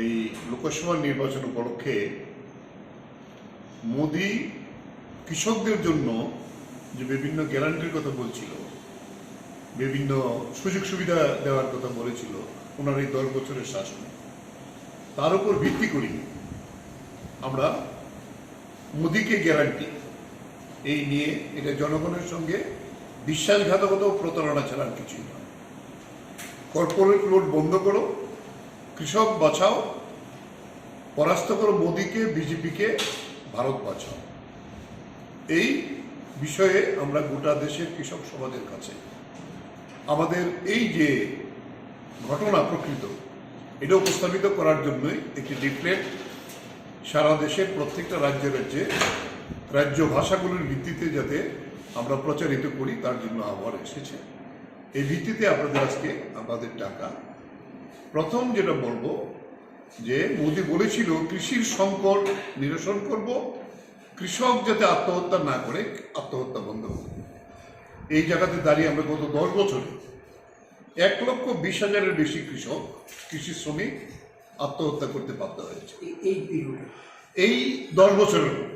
এই লোকসভা নির্বাচন উপলক্ষে মোদি কৃষকদের জন্য যে বিভিন্ন গ্যারান্টির কথা বলছিল, বিভিন্ন সুযোগ সুবিধা দেওয়ার কথা বলেছিল, ওনার এই দশ বছরের শাসনে। তার উপর ভিত্তি করি আমরা মোদিকে গ্যারান্টি এই নিয়ে এটা জনগণের সঙ্গে বিশ্বাসঘাতকতা প্রতারণা ছাড়া আর কিছুই নয়। কর্পোরেট লোড বন্ধ করো কৃষক বাঁচাও, পরাস্ত করো মোদিকে, বিজেপিকে, ভারত বাঁচাও। এই বিষয়ে আমরা গোটা দেশের কৃষক সমাজের কাছে, আমাদের এই যে ঘটনা প্রকৃত, এটা উপস্থাপিত করার জন্যই একটি ডিপ্লেট সারা দেশের প্রত্যেকটা রাজ্যে রাজ্যে, রাজ্য ভাষাগুলির ভিত্তিতে যাতে আমরা প্রচারিত করি, তার জন্য আহ্বান এসেছে। এই ভিত্তিতে আপনাদের আজকে আমাদের টাকা প্রথম যেটা বলব যে মোদি বলেছিল কৃষির সংকট নিরসন করব কৃষক যাতে আত্মহত্যা না করে আত্মহত্যা বন্ধ করবে এই জায়গাতে দাঁড়িয়ে আমরা গত দশ বছরে এক লক্ষ বিশ হাজারের বেশি কৃষক কৃষি শ্রমিক আত্মহত্যা করতে বাধ্য হয়েছে। এই দশ বছরের মধ্যে